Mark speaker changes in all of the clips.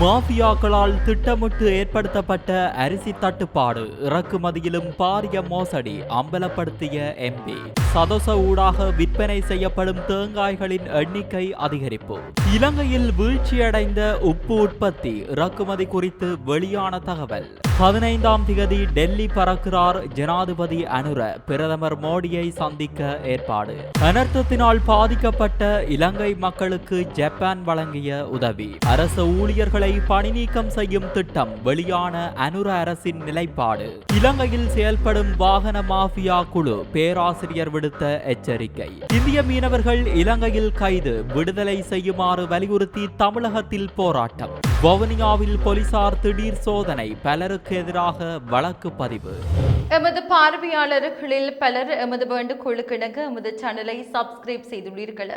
Speaker 1: மாஃபியாக்களால் திட்டமிட்டு ஏற்படுத்தப்பட்ட அரிசி தட்டுப்பாடு இறக்குமதியிலும் பாரிய மோசடி அம்பலப்படுத்திய எம்பி சதச ஊடாக விற்பனை செய்யப்படும் தேங்காய்களின் எண்ணிக்கை அதிகரிப்பு. இலங்கையில் வீழ்ச்சியடைந்த உப்பு உற்பத்தி இறக்குமதி குறித்து வெளியான தகவல். பதினைந்தாம் திகதி டெல்லி பறக்கிறார் ஜனாதிபதி அனுர பிரதமர் மோடியை சந்திக்க ஏற்பாடு. அனர்த்தத்தினால் பாதிக்கப்பட்ட இலங்கை மக்களுக்கு ஜப்பான் வழங்கிய உதவி. அரசு ஊழியர்களை பணி நீக்கம் செய்யும் திட்டம் வெளியான அனுர அரசின் நிலைப்பாடு. இலங்கையில் செயல்படும் வாகன மாஃபியா குழு பேராசிரியர் விடுத்த எச்சரிக்கை. இந்திய மீனவர்கள் இலங்கையில் கைது விடுதலை செய்யுமாறு வலியுறுத்தி தமிழகத்தில் போராட்டம். வவுனியாவில் போலீசார் திடீர் சோதனை பலருக்கு எதிராக வழக்கு பதிவு.
Speaker 2: எமது பார்வையாளர்களில் பலர் எமது வேண்டுகோளுக்கிணங்க எமது சேனலை சப்ஸ்கிரைப் செய்துள்ளீர்கள்.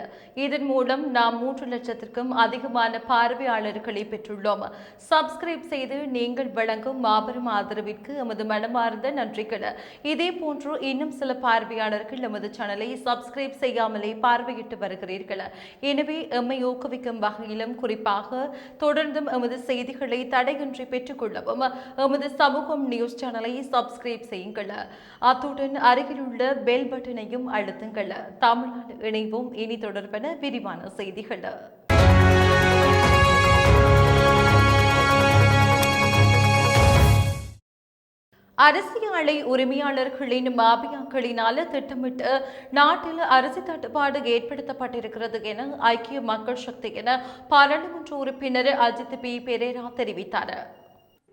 Speaker 2: இதன் மூலம் நாம் மூன்று லட்சத்திற்கும் அதிகமான பார்வையாளர்களை பெற்றுள்ளோம். சப்ஸ்கிரைப் செய்து நீங்கள் வழங்கும் மாபெரும் ஆதரவிற்கு எமது மனமார்ந்த நன்றிகள். இதே போன்று இன்னும் சில பார்வையாளர்கள் எமது சேனலை சப்ஸ்கிரைப் செய்யாமலே பார்வையிட்டு வருகிறீர்கள். எனவே எம்மை ஊக்குவிக்கும் வகையிலும் குறிப்பாக தொடர்ந்தும் எமது செய்திகளை தடையின்றி பெற்றுக்கொள்ளவும் எமது சமூகம் நியூஸ் சேனலை சப்ஸ்கிரைப் செய்யுங்கள். அத்துடன் அருகிலுள்ள பெல் பட்டனையும் அழுத்துங்கள். தமிழ்நாடு இணைவோம். இனி தொடர்பான விரிவான செய்திகள். அரிசி ஆலை உரிமையாளர்களின் மாபியாக்களினால் திட்டமிட்டு நாட்டில் அரசு தட்டுப்பாடு ஏற்படுத்தப்பட்டிருக்கிறது என ஐக்கிய மக்கள் சக்தி என பாராளுமன்ற உறுப்பினர் அஜித் பி. பெரேரா தெரிவித்தார்.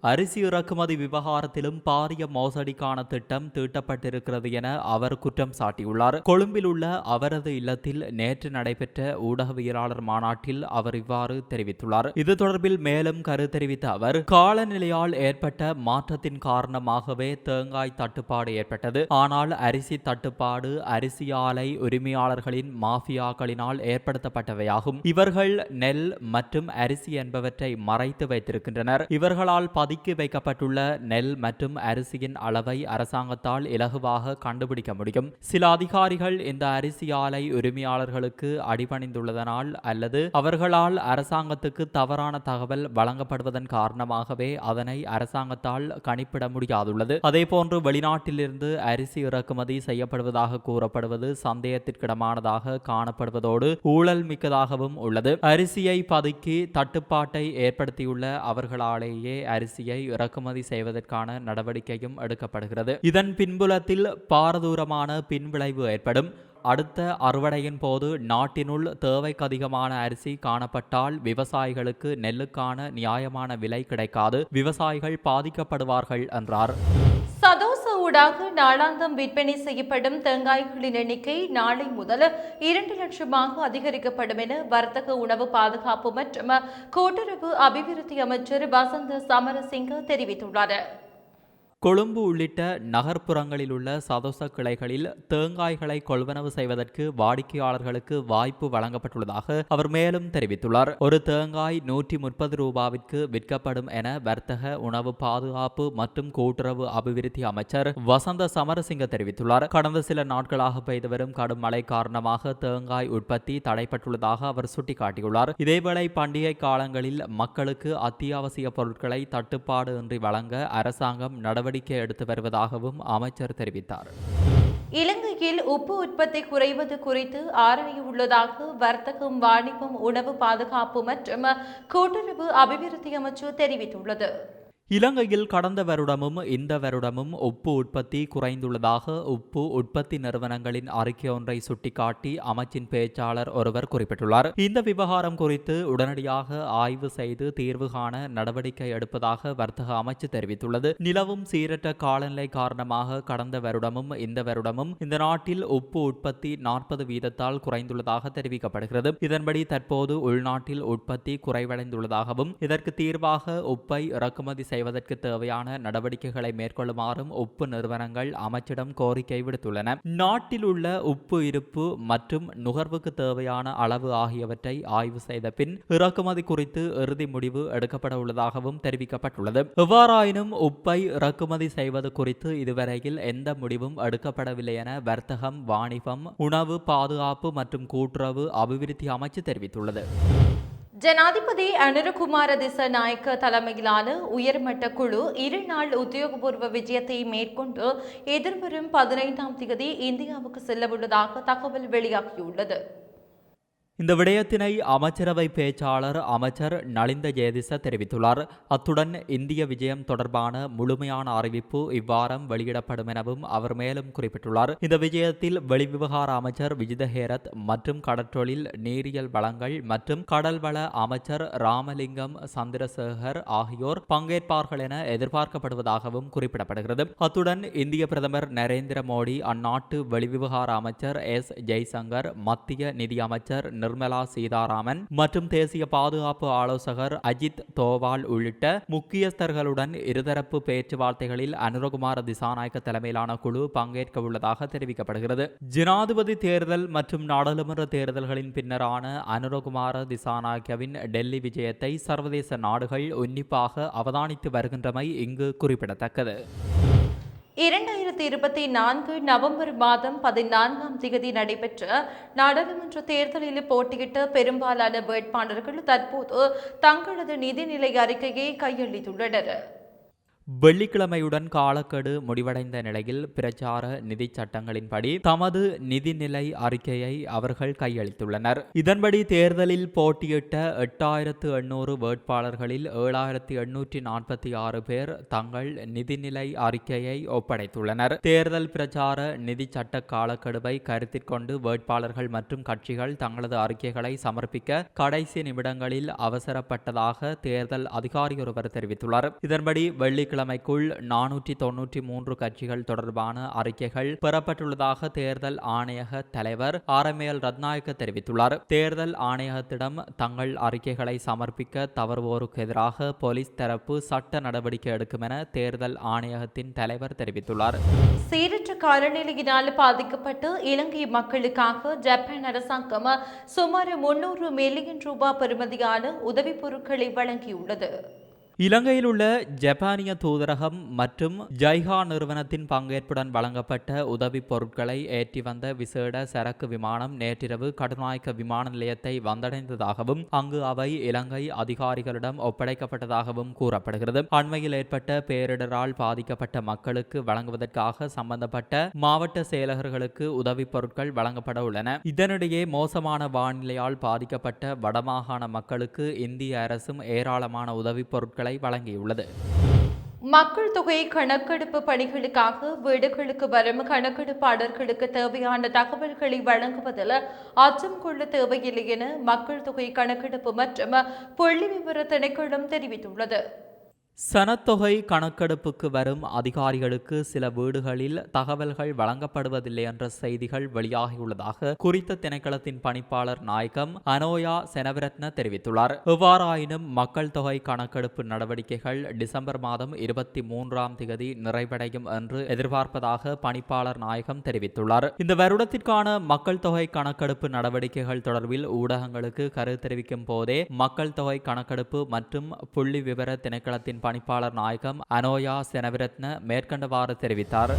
Speaker 1: அரிசி இறக்குமதி விவகாரத்திலும் பாரிய மோசடிக்கான திட்டம் தீட்டப்பட்டிருக்கிறது என அவர் குற்றம் சாட்டியுள்ளார். கொழும்பில் உள்ள அவரது இல்லத்தில் நேற்று நடைபெற்ற ஊடகவியலாளர் மாநாட்டில் அவர் இவ்வாறு தெரிவித்துள்ளார். இது தொடர்பில் மேலும் கரு தெரிவித்த அவர் காலநிலையால் ஏற்பட்ட மாற்றத்தின் காரணமாகவே தேங்காய் தட்டுப்பாடு ஏற்பட்டது. ஆனால் அரிசி தட்டுப்பாடு அரிசி ஆலை உரிமையாளர்களின் மாஃபியாக்களினால் ஏற்படுத்தப்பட்டவையாகும். இவர்கள் நெல் மற்றும் அரிசி என்பவற்றை மறைத்து வைத்திருக்கின்றனர். இவர்களால் பதுக்கி வைக்கப்பட்டுள்ள நெல் மற்றும் அரிசியின் அளவை அரசாங்கத்தால் இலகுவாக கண்டுபிடிக்க முடியும். சில அதிகாரிகள் இந்த அரிசி ஆலை உரிமையாளர்களுக்கு அடிபணிந்துள்ளதனால் அல்லது அவர்களால் அரசாங்கத்துக்கு தவறான தகவல் வழங்கப்படுவதன் காரணமாகவே அதனை அரசாங்கத்தால் கணிப்பிட முடியாதுள்ளது. அதேபோன்று வெளிநாட்டிலிருந்து அரிசி இறக்குமதி செய்யப்படுவதாக கூறப்படுவது சந்தேகத்திற்கிடமானதாக காணப்படுவதோடு ஊழல் மிக்கதாகவும் உள்ளது. அரிசியை பதுக்கி தட்டுப்பாட்டை ஏற்படுத்தியுள்ள அவர்களாலேயே அரிசி அரிசியை இறக்குமதி செய்வதற்கான நடவடிக்கையும் எடுக்கப்படுகிறது. இதன் பின்புலத்தில் பாரதூரமான பின்விளைவு ஏற்படும். அடுத்த அறுவடையின் போது நாட்டினுள் தேவைக்கு அதிகமான அரிசி காணப்பட்டால் விவசாயிகளுக்கு நெல்லுக்கான நியாயமான விலை கிடைக்காது. விவசாயிகள் பாதிக்கப்படுவார்கள் என்றார்.
Speaker 2: ஊடாக நாளாந்தம் விற்பனை செய்யப்படும் தேங்காய்களின் எண்ணிக்கை நாளை முதல் இரண்டு லட்சமாக அதிகரிக்கப்படும் என வர்த்தக உணவு பாதுகாப்பு மற்றும் கூட்டுறவு அபிவிருத்தி அமைச்சர் வசந்த சமரசிங்க தெரிவித்துள்ளார்.
Speaker 1: கொழும்பு உள்ளிட்ட நகர்ப்புறங்களில் உள்ள சதோச கிளைகளில் தேங்காய்களை கொள்வனவு செய்வதற்கு வாடிக்கையாளர்களுக்கு வாய்ப்பு வழங்கப்பட்டுள்ளதாக அவர் மேலும் தெரிவித்துள்ளார். ஒரு தேங்காய் நூற்றி முப்பது ரூபாவிற்கு விற்கப்படும் என வர்த்தக உணவு பாதுகாப்பு மற்றும் கூட்டுறவு அபிவிருத்தி அமைச்சர் வசந்த சமரசிங்க தெரிவித்துள்ளார். கடந்த சில நாட்களாக பெய்து வரும் கடும் மழை காரணமாக தேங்காய் உற்பத்தி தடைப்பட்டுள்ளதாக அவர் சுட்டிக்காட்டியுள்ளார். இதேவேளை பண்டிகை காலங்களில் மக்களுக்கு அத்தியாவசிய பொருட்களை தட்டுப்பாடு இன்றி வழங்க அரசாங்கம் நடவடிக்கை நடவடிக்கை எடுத்து வருவதாகவும் அமைச்சர் தெரிவித்தார்.
Speaker 2: இலங்கையில் உப்பு உற்பத்தி குறைவது குறித்து ஆராய உள்ளதாக வர்த்தகம் வாணிபம் உணவு பாதுகாப்பு மற்றும் கூட்டுறவு அபிவிருத்தி அமைச்சு தெரிவித்துள்ளது.
Speaker 1: இலங்கையில் கடந்த வருடமும் இந்த வருடமும் உப்பு உற்பத்தி குறைந்துள்ளதாக உப்பு உற்பத்தி நிறுவனங்களின் அறிக்கை ஒன்றை சுட்டிக்காட்டி அமைச்சின் பேச்சாளர் ஒருவர் குறிப்பிட்டுள்ளார். இந்த விவகாரம் குறித்து உடனடியாக ஆய்வு செய்து தீர்வு காண நடவடிக்கை எடுப்பதாக வர்த்தக அமைச்சு தெரிவித்துள்ளது. நிலவும் சீரற்ற காலநிலை காரணமாக கடந்த வருடமும் இந்த வருடமும் இந்த நாட்டில் உப்பு உற்பத்தி நாற்பது வீதத்தால் குறைந்துள்ளதாக தெரிவிக்கப்படுகிறது. இதன்படி தற்போது உள்நாட்டில் உற்பத்தி குறைவடைந்துள்ளதாகவும் இதற்கு தீர்வாக உப்பை இறக்குமதி செய்ய செய்வதற்கு தேவையான நடவடிக்கைகளை மேற்கொள்ளுமாறும் உப்பு நிறுவனங்கள் அமைச்சிடம் கோரிக்கை விடுத்துள்ளன. நாட்டில் உள்ள உப்பு இருப்பு மற்றும் நுகர்வுக்கு தேவையான அளவு ஆகியவற்றை ஆய்வு செய்த பின் இறக்குமதி குறித்து இறுதி முடிவு எடுக்கப்பட உள்ளதாகவும் தெரிவிக்கப்பட்டுள்ளது. எவ்வாறாயினும் உப்பை இறக்குமதி செய்வது குறித்து இதுவரையில் எந்த முடிவும் எடுக்கப்படவில்லை என வர்த்தகம் வாணிபம் உணவு பாதுகாப்பு மற்றும் கூட்டுறவு அபிவிருத்தி அமைச்சு தெரிவித்துள்ளது.
Speaker 2: ஜனாதிபதி அனுரகுமார திசநாயக்க தலைமையிலான உயர்மட்ட குழு இரு நாள் உத்தியோகபூர்வ விஜயத்தை மேற்கொண்டு எதிர்வரும் பதினைந்தாம் தேதி இந்தியாவுக்கு செல்லவுள்ளதாக தகவல் வெளியாகியுள்ளது.
Speaker 1: இந்த விடயத்தினை அமைச்சரவை பேச்சாளர் அமைச்சர் நலிந்த ஜெயதிச தெரிவித்துள்ளார். அத்துடன் இந்திய விஜயம் தொடர்பான முழுமையான அறிவிப்பு இவ்வாரம் வெளியிடப்படும் எனவும் அவர் மேலும் குறிப்பிட்டுள்ளார். இந்த விஜயத்தில் வெளிவிவகார அமைச்சர் விஜித ஹேரத் மற்றும் கடற்றொழில் நீரியல் வளங்கள் மற்றும் கடல்வள அமைச்சர் ராமலிங்கம் சந்திரசேகர் ஆகியோர் பங்கேற்பார்கள் என எதிர்பார்க்கப்படுவதாகவும் குறிப்பிடப்படுகிறது. அத்துடன் இந்திய பிரதமர் நரேந்திர மோடி அந்நாட்டு வெளிவிவகார அமைச்சர் எஸ். ஜெய்சங்கர் மத்திய நிதி அமைச்சர் நிர்மலா சீதாராமன் மற்றும் தேசிய பாதுகாப்பு ஆலோசகர் அஜித் தோவால் உள்ளிட்ட முக்கியஸ்தர்களுடன் இருதரப்பு பேச்சுவார்த்தைகளில் அனுரகுமார திசாநாயக்க தலைமையிலான குழு பங்கேற்க உள்ளதாக தெரிவிக்கப்படுகிறது. ஜனாதிபதி தேர்தல் மற்றும் நாடாளுமன்ற தேர்தல்களின் பின்னரான அனுரகுமார திசாநாயக்கவின் டெல்லி விஜயத்தை சர்வதேச நாடுகள் உன்னிப்பாக அவதானித்து வருகின்றமை இங்கு குறிப்பிடத்தக்கது.
Speaker 2: இரண்டாயிரத்தி இருபத்தி நான்கு நவம்பர் மாதம் பதினான்காம் தேதி நடைபெற்ற நாடாளுமன்ற தேர்தலில் போட்டியிட்ட பெரும்பாலான வேட்பாளர்கள் தற்போது தங்களது நிதிநிலை அறிக்கையை கையளித்துள்ளனர்.
Speaker 1: வெள்ளிக்கிழமையுடன் காலக்கெடு முடிவடைந்த நிலையில் பிரச்சார நிதி சட்டங்களின்படி தமது நிதிநிலை அறிக்கையை அவர்கள் கையளித்துள்ளனர். இதன்படி தேர்தலில் போட்டியிட்ட எட்டாயிரத்து எண்ணூறு வேட்பாளர்களில் ஏழாயிரத்தி எண்ணூற்றி நாற்பத்தி ஆறு பேர் தங்கள் நிதிநிலை அறிக்கையை ஒப்படைத்துள்ளனர். தேர்தல் பிரச்சார நிதி சட்ட காலக்கெடுவை கருத்தில் கொண்டு வேட்பாளர்கள் மற்றும் கட்சிகள் தங்களது அறிக்கைகளை சமர்ப்பிக்க கடைசி நிமிடங்களில் அவசரப்பட்டதாக தேர்தல் அதிகாரி ஒருவர் தெரிவித்துள்ளார். இதன்படி வெள்ளிக்கிழமை திங்கட்கிழமைக்குள் நானூற்றி தொன்னூற்றி மூன்று கட்சிகள் தொடர்பான அறிக்கைகள் பெறப்பட்டுள்ளதாக தேர்தல் ஆணையக தலைவர் ஆரமேல் ரத்நாயக்க தெரிவித்துள்ளார். தேர்தல் ஆணையகத்திடம் தங்கள் அறிக்கைகளை சமர்ப்பிக்க தவறுவோருக்கு எதிராக போலீஸ் தரப்பு சட்ட நடவடிக்கை எடுக்கும் என தேர்தல் ஆணையகத்தின் தலைவர் தெரிவித்துள்ளார்.
Speaker 2: சீரற்ற காலநிலையினால் பாதிக்கப்பட்டு இலங்கை மக்களுக்காக ஜப்பான் அரசாங்கம் சுமார் முன்னூறு மில்லியன் ரூபாய் பெறுமதியான உதவிப் பொருட்களை வழங்கியுள்ளது.
Speaker 1: இலங்கையில் உள்ள ஜப்பானிய தூதரகம் மற்றும் ஜைஹா நிறுவனத்தின் பங்கேற்புடன் வழங்கப்பட்ட உதவிப் பொருட்களை ஏற்றி வந்த விசேட சரக்கு விமானம் நேற்றிரவு கடுநாயக்க விமான நிலையத்தை வந்தடைந்ததாகவும் அங்கு அவை இலங்கை அதிகாரிகளிடம் ஒப்படைக்கப்பட்டதாகவும் கூறப்படுகிறது. அண்மையில் ஏற்பட்ட பேரிடரால் பாதிக்கப்பட்ட மக்களுக்கு வழங்குவதற்காக சம்பந்தப்பட்ட மாவட்ட செயலகர்களுக்கு உதவிப் பொருட்கள் வழங்கப்பட உள்ளன. இதனிடையே மோசமான வானிலையால் பாதிக்கப்பட்ட வடமாகாண மக்களுக்கு இந்திய அரசும் ஏராளமான உதவிப் பொருட்களை வழங்கியுள்ளது.
Speaker 2: மக்கள் தொகை கணக்கெடுப்பு பணிகளுக்காக வீடுகளுக்கு வரும் கணக்கெடுப்பாளர்களுக்கு தேவையான தகவல்களை வழங்குவதில் அச்சம் கொள்ள தேவையில்லை என மக்கள் தொகை கணக்கெடுப்பு மற்றும் புள்ளி விவர திணைக்களம் தெரிவித்துள்ளது.
Speaker 1: சனத்தொகை கணக்கெடுப்புக்கு வரும் அதிகாரிகளுக்கு சில வீடுகளில் தகவல்கள் வழங்கப்படுவதில்லை என்ற செய்திகள் வெளியாகியுள்ளதாக குறித்த திணைக்களத்தின் பணிப்பாளர் நாயகம் அனோயா செனவரத்ன தெரிவித்துள்ளார். எவ்வாறாயினும் மக்கள் தொகை கணக்கெடுப்பு நடவடிக்கைகள் டிசம்பர் மாதம் இருபத்தி மூன்றாம் திகதி நிறைவடையும் என்று எதிர்பார்ப்பதாக பணிப்பாளர் நாயகம் தெரிவித்துள்ளார். இந்த வருடத்திற்கான மக்கள் தொகை கணக்கெடுப்பு நடவடிக்கைகள் தொடர்பில் ஊடகங்களுக்கு கருத்து தெரிவிக்கும் போதே மக்கள் தொகை கணக்கெடுப்பு மற்றும் புள்ளி விவர திணைக்களத்தின் பணிப்பாளர் நாயகம் அனோயா செனவிரத்ன மேற்கண்டவாறு தெரிவித்தார்.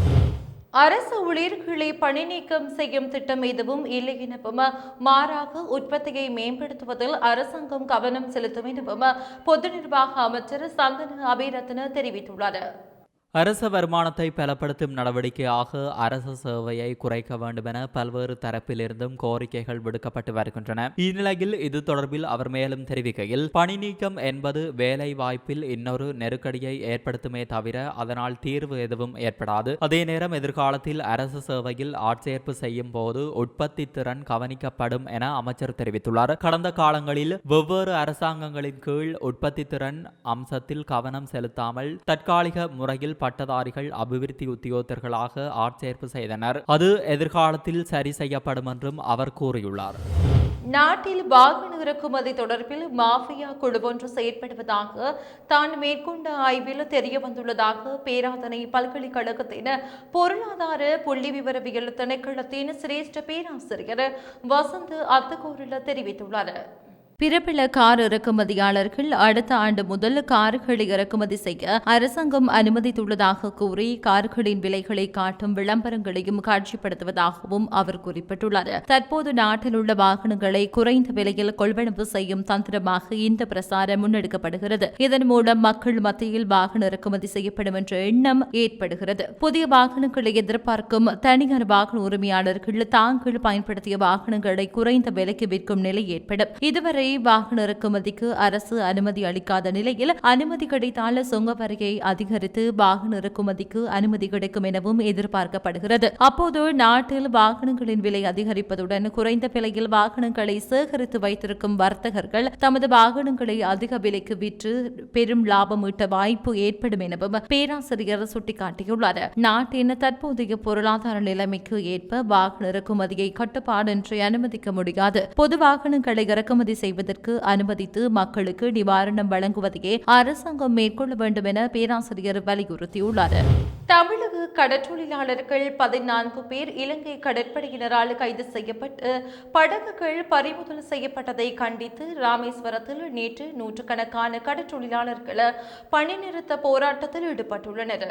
Speaker 2: அரசு ஊழியர்களை பணி நீக்கம் செய்யும் திட்டம் எதுவும் இல்லை எனவும் மாறாக உற்பத்தியை மேம்படுத்துவதில் அரசாங்கம் கவனம் செலுத்தும் எனவும் பொது நிர்வாக அமைச்சர் சந்தன அபிரத்ன தெரிவித்துள்ளார்
Speaker 1: அரச வருமானத்தை பலப்படுத்தும் நடவடிக்கையாக அரச சேவையை குறைக்க வேண்டும் என பல்வேறு தரப்பிலிருந்தும் கோரிக்கைகள் விடுக்கப்பட்டு வருகின்றன. இந்நிலையில் இது தொடர்பில் அவர் மேலும் தெரிவிக்கையில் பணி நீக்கம் என்பது வேலை வாய்ப்பில் இன்னொரு நெருக்கடியை ஏற்படுத்துமே தவிர அதனால் தீர்வு எதுவும் ஏற்படாது. அதே நேரம் எதிர்காலத்தில் அரச சேவையில் ஆட்சேர்ப்பு செய்யும் போது உற்பத்தி திறன் கவனிக்கப்படும் என அமைச்சர் தெரிவித்துள்ளார். கடந்த காலங்களில் வெவ்வேறு அரசாங்கங்களின் கீழ் உற்பத்தி திறன் அம்சத்தில் கவனம் செலுத்தாமல் தற்காலிக முறையில் பட்டதாரிகள் அபிவிருத்தி உத்தியோகத்தர்களாக ஆட்சேர்ப்பு செய்தனர். அது எதிர்காலத்தில் சரி செய்யப்படும் என்றும் அவர் கூறியுள்ளார்.
Speaker 2: நாட்டில் வாகன இறக்குமதி தொடர்பில் மாஃபியா குழுவொன்று செயற்படுவதாக தான் மேற்கொண்ட ஆய்வில் தெரிய வந்துள்ளதாக பேராதனை பல்கலைக்கழகத்தின் பொருளாதார புள்ளி விவரவியல் திணைக்களத்தின் சிரேஷ்ட பேராசிரியர் வசந்த் அத்துக்கூரில் தெரிவித்துள்ளார் பிரபல கார் இறக்குமதியாளர்கள் அடுத்த ஆண்டு முதல் கார்களை இறக்குமதி செய்ய அரசாங்கம் அனுமதித்துள்ளதாக கூறி கார்களின் விலைகளை காட்டும் விளம்பரங்களையும் காட்சிப்படுத்துவதாகவும் அவர் குறிப்பிட்டுள்ளார். தற்போது நாட்டில் உள்ள வாகனங்களை குறைந்த விலையில் கொள்வனவு செய்யும் தந்திரமாக இந்த பிரசாரம் முன்னெடுக்கப்படுகிறது. இதன் மூலம் மக்கள் மத்தியில் வாகன இறக்குமதி செய்யப்படும் என்ற எண்ணம் ஏற்படுகிறது. புதிய வாகனங்களை எதிர்பார்க்கும் தனியார் வாகன உரிமையாளர்கள் தாங்கள் பயன்படுத்திய வாகனங்களை குறைந்த விலைக்கு விற்கும் நிலை ஏற்படும். இதுவரை வாகன இறக்குமதிக்கு அரசு அனுமதி அளிக்காத நிலையில் அனுமதி கிடைத்தால் சுங்க வரியை அதிகரித்து வாகன இறக்குமதிக்கு அனுமதி கிடைக்கும் எனவும் எதிர்பார்க்கப்படுகிறது. அப்போது நாட்டில் வாகனங்களின் விலை அதிகரிப்பதுடன் குறைந்த விலையில் வாகனங்களை சேகரித்து வைத்திருக்கும் வர்த்தகர்கள் தமது வாகனங்களை அதிக விலைக்கு விற்று பெரும் லாபம் ஈட்ட வாய்ப்பு ஏற்படும் எனவும் பேராசிரியர் சுட்டிக்காட்டியுள்ளார். நாட்டின் தற்போதைய பொருளாதார நிலைமைக்கு ஏற்ப வாகன இறக்குமதியை கட்டுப்பாடின்றி அனுமதிக்க முடியாது. பொது வாகனங்களை இறக்குமதி செய்வது செய்வதற்கு அனுமதித்து மக்களுக்கு நிவாரணம் வழங்குவதையே அரசாங்கம் மேற்கொள்ள வேண்டும் என பேராசிரியர் வலியுறுத்தியுள்ளார். தமிழக கடற்றொழிலாளர்கள் பதினான்கு பேர் இலங்கை கடற்படையினரால் கைது செய்யப்பட்டு படகுகள் பறிமுதல் செய்யப்பட்டதை கண்டித்து ராமேஸ்வரத்தில் நேற்று நூற்றுக்கணக்கான கடற்றொழிலாளர்கள் பணிநிறுத்த போராட்டத்தில் ஈடுபட்டுள்ளனர்.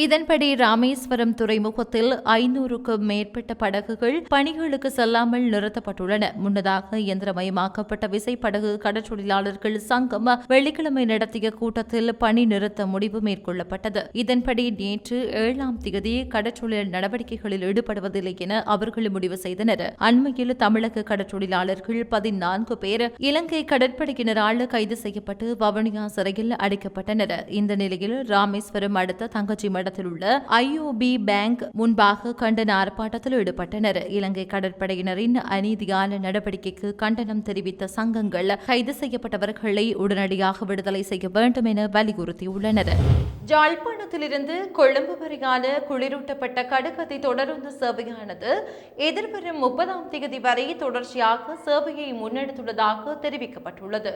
Speaker 2: இதன்படி ராமேஸ்வரம் துறைமுகத்தில் ஐநூறுக்கும் மேற்பட்ட படகுகள் பணிகளுக்கு செல்லாமல் நிறுத்தப்பட்டுள்ளன. முன்னதாக இயந்திரமயமாக்கப்பட்ட விசைப்படகு கடற்றொழிலாளர்கள் சங்கம் வெள்ளிக்கிழமை நடத்திய கூட்டத்தில் பணி நிறுத்த முடிவு மேற்கொள்ளப்பட்டது. இதன்படி நேற்று ஏழாம் தேதி கடற்றொழில் நடவடிக்கைகளில் ஈடுபடுவதில்லை என அவர்கள் முடிவு செய்தனர். அண்மையில் தமிழக கடற்றொழிலாளர்கள் பதினான்கு பேர் இலங்கை கடற்படையினரால் கைது செய்யப்பட்டு வவுனியா சிறையில் அடைக்கப்பட்டனர். இந்த நிலையில் ராமேஸ்வரம் அடுத்த தங்கச்சி மடத்தில் உள்ள ஐஓபி பேங்க் முன்பாக கண்டன ஆர்ப்பாட்டத்தில் ஈடுபட்டனர். இலங்கை கடற்படையினரின் அநீதியான நடவடிக்கைக்கு கண்டனம் தெரிவித்த சங்கங்கள் கைது செய்யப்பட்டவர்களை உடனடியாக விடுதலை செய்ய வேண்டும் என வலியுறுத்தியுள்ளனர். ஜாழ்ப்பாணத்திலிருந்து கொழும்பு வரையான குளிரூட்டப்பட்ட கடுகதை தொடருந்து சேவையானது எதிர்வரும் முப்பதாம் தேதி வரை தொடர்ச்சியாக சேவையை முன்னெடுத்துள்ளதாக தெரிவிக்கப்பட்டுள்ளது.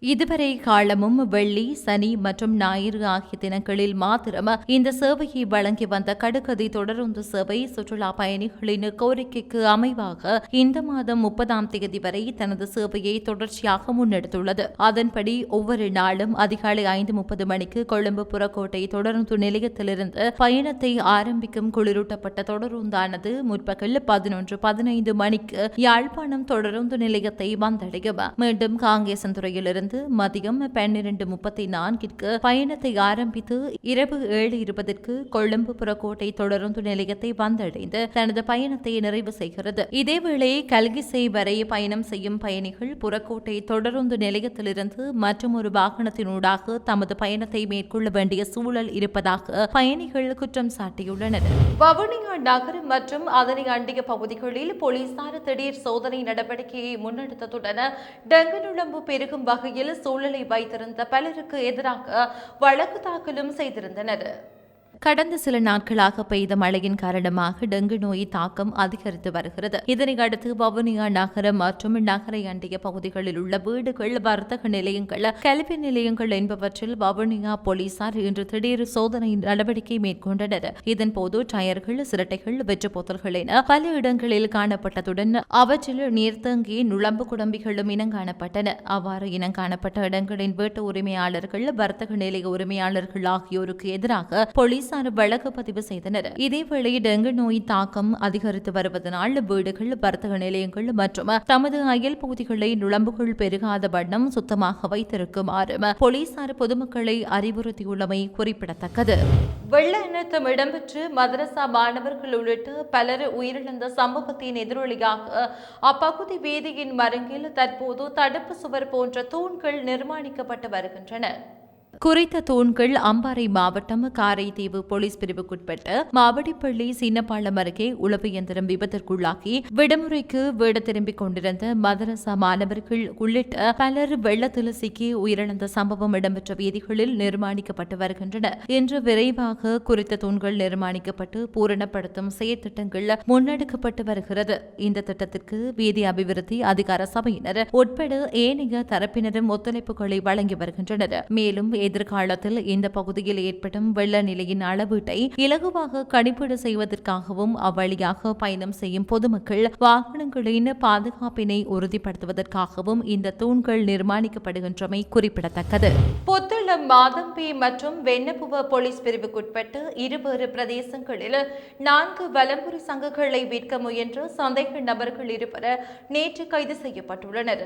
Speaker 2: இதுவரை காலமும் வெள்ளி சனி மற்றும் ஞாயிறு ஆகிய தினங்களில் மாத்திரம் இந்த சேவையை வழங்கி வந்த கடுகதி தொடருந்து சேவை சுற்றுலா பயணிகளின் கோரிக்கைக்கு அமைவாக இந்த மாதம் முப்பதாம் தேதி வரை தனது சேவையை தொடர்ச்சியாக முன்னெடுத்துள்ளது. அதன்படி ஒவ்வொரு நாளும் அதிகாலை ஐந்து முப்பது மணிக்கு கொழும்பு புறக்கோட்டை தொடருந்து நிலையத்திலிருந்து பயணத்தை ஆரம்பிக்கும் குளிரூட்டப்பட்ட தொடருந்தானது முற்பகல் பதினொன்று பதினைந்து மணிக்கு யாழ்ப்பாணம் தொடருந்து நிலையத்தை வந்தடையும். மீண்டும் காங்கேசன்துறையிலிருந்து இருந்து மதியம் பன்னிரண்டு முப்பத்தி நான்கிற்கு பயணத்தை ஆரம்பித்து இரவு ஏழு இருபதற்கு கொழும்பு புறக்கோட்டை தொடருந்து நிலையத்தை வந்தடைந்து தனது பயணத்தை நிறைவு செய்கிறது. இதேவேளை கல்கிசை வரை பயணம் செய்யும் பயணிகள் புறக்கோட்டை தொடருந்து நிலையத்திலிருந்து மற்றொரு வாகனத்தினூடாக தமது பயணத்தை மேற்கொள்ள வேண்டிய சூழல் இருப்பதாக பயணிகள் குற்றம் சாட்டியுள்ளனர். வவுனியா நகர் மற்றும் அதனை அண்டிய பகுதிகளில் போலீசார் திடீர் சோதனை நடவடிக்கையை முன்னெடுத்ததுடன் டெங்கு நுழம்பு பெருகும் வகையில் வகையில் சூழலை வைத்திருந்த பலருக்கு எதிராக வழக்கு தாக்கலும் செய்திருந்தனர். கடந்த சில நாட்களாக பெய்த மழையின் காரணமாக டெங்கு நோய் தாக்கம் அதிகரித்து வருகிறது. இதனையடுத்து வவுனியா நகரம் மற்றும் நகரை அண்டிய பகுதிகளில் உள்ள வீடுகள் வர்த்தக நிலையங்கள் கல்வி நிலையங்கள் என்பவற்றில் வவுனியா போலீசார் இன்று திடீர் சோதனை நடவடிக்கை மேற்கொண்டனர். இதன்போது டயர்கள் சிரட்டைகள் வெற்று போத்தல்கள் என பல இடங்களில் காணப்பட்டதுடன் அவற்றில் நீர்த்தங்கி நுழம்பு குடம்பிகளும் இனங்காணப்பட்டன. அவ்வாறு இனங்காணப்பட்ட இடங்களின் வீட்டு உரிமையாளர்கள் வர்த்தக நிலைய உரிமையாளர்கள் ஆகியோருக்கு எதிராக போலீஸ் போலீசார் வழக்கு பதிவு செய்தனர். இதேவேளை டெங்கு நோய் தாக்கம் அதிகரித்து வருவதனால் வீடுகள் வர்த்தக நிலையங்கள் மற்றும் தமது அயல் பகுதிகளை நுழம்புகள் பெருகாத வண்ணம் சுத்தமாக வைத்திருக்குமாறு போலீசார் பொதுமக்களை அறிவுறுத்தியுள்ளமை குறிப்பிடத்தக்கது. வெள்ள இனத்தம் இடம்பெற்று மதரசா மாணவர்கள் உள்ளிட்ட பலர் உயிரிழந்த சம்பவத்தின் எதிரொலியாக அப்பகுதி வீதியின் மருங்கில் தற்போது தடுப்பு சுவர் போன்ற தூண்கள் நிர்மாணிக்கப்பட்டு வருகின்றன. குறித்த தூண்கள் அம்பாறை மாவட்டம் காரைதீவு போலீஸ் பிரிவுக்குட்பட்ட மாவடிப்பள்ளி சின்னப்பாளம் அருகே உளவு இயந்திரம் விபத்திற்குள்ளாகி விடுமுறைக்கு வீடு திரும்பிக் கொண்டிருந்த மதரசா மாணவர்கள் உள்ளிட்ட பலர் வெள்ளத்தில் சிக்கி உயிரிழந்த சம்பவம் இடம்பெற்ற வீதிகளில் நிர்மாணிக்கப்பட்டு வருகின்றன இன்று விரைவாக குறித்த தூண்கள் நிர்மாணிக்கப்பட்டு பூரணப்படுத்தும் செயற்திட்டங்கள் முன்னெடுக்கப்பட்டு வருகிறது. இந்த திட்டத்திற்கு வீதி அபிவிருத்தி அதிகார சபையினர் உட்பட ஏனைய தரப்பினரும் ஒத்துழைப்புகளை வழங்கி வருகின்றனர். மேலும் எதிர்காலத்தில் இந்த பகுதியில் ஏற்படும் வெள்ள நிலையின் அளவீட்டை இலகுவாக கணிப்பீடு செய்வதற்காகவும் அவ்வழியாக பயணம் செய்யும் பொதுமக்கள் வாகனங்களின் பாதுகாப்பினை உறுதிப்படுத்துவதற்காகவும் இந்த தூண்கள் நிர்மாணிக்கப்படுகின்றமை குறிப்பிடத்தக்கது. புத்தளம் மாதம்பி மற்றும் வெண்ணப்புவ போலீஸ் பிரிவுக்குட்பட்டு இருவேறு பிரதேசங்களில் நான்கு வலம்புரி சங்குகளை விற்க முயன்ற சந்தேக நபர்கள் இருவர் நேற்று கைது செய்யப்பட்டுள்ளனர்.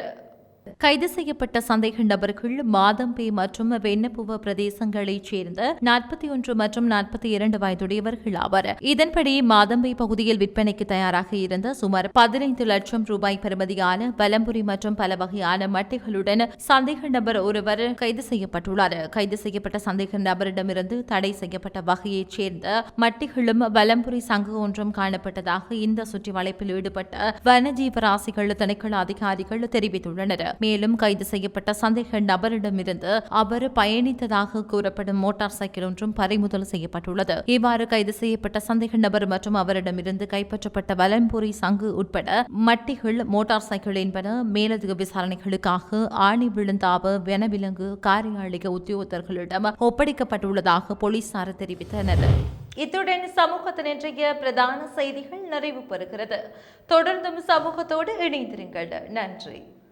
Speaker 2: கைது செய்யப்பட்ட சந்தேக நபர்கள் மாதம்பே மற்றும் வெண்ணப்புவ பிரதேசங்களைச் சேர்ந்த நாற்பத்தி ஒன்று மற்றும் நாற்பத்தி இரண்டு வயதுடையவர்கள் ஆவர். இதன்படி மாதம்பை பகுதியில் விற்பனைக்கு தயாராக இருந்த சுமார் பதினைந்து லட்சம் ரூபாய் பெறுமதியான பலம்புரி மற்றும் பல வகையான மட்டைகளுடன் சந்தேக நபர் ஒருவர் கைது செய்யப்பட்டுள்ளார். கைது செய்யப்பட்ட சந்தேக நபரிடமிருந்து தடை செய்யப்பட்ட வகையைச் சேர்ந்த மட்டிகளும் வலம்புரி சங்கு ஒன்றும் காணப்பட்டதாக இந்த சுற்றி வளைப்பில் ஈடுபட்ட வனஜீவராசிகள் திணைக்கள அதிகாரிகள் தெரிவித்துள்ளனர். மேலும் கைது செய்யப்பட்ட சந்தேக நபரிடமிருந்து அவர் பயணித்ததாக கூறப்படும் மோட்டார் சைக்கிள் ஒன்றும் பறிமுதல் செய்யப்பட்டுள்ளது. இவ்வாறு கைது செய்யப்பட்ட சந்தேக நபர் மற்றும் அவரிடமிருந்து கைப்பற்றப்பட்ட வலம்புரி சங்கு உட்பட மட்டிகள் மோட்டார் சைக்கிள் என்பன மேலதிக விசாரணைகளுக்காக ஆணி விழுந்தாவ வனவிலங்கு காரியாலய உத்தியோகத்தர்களிடம் ஒப்படைக்கப்பட்டுள்ளதாக போலீசார் தெரிவித்தனர். இத்துடன் சமூகத்தின் இன்றைய பிரதான செய்திகள் நிறைவு பெறுகிறது. தொடர்ந்தும் சமூகத்தோடு இணைந்திருங்கள். நன்றி.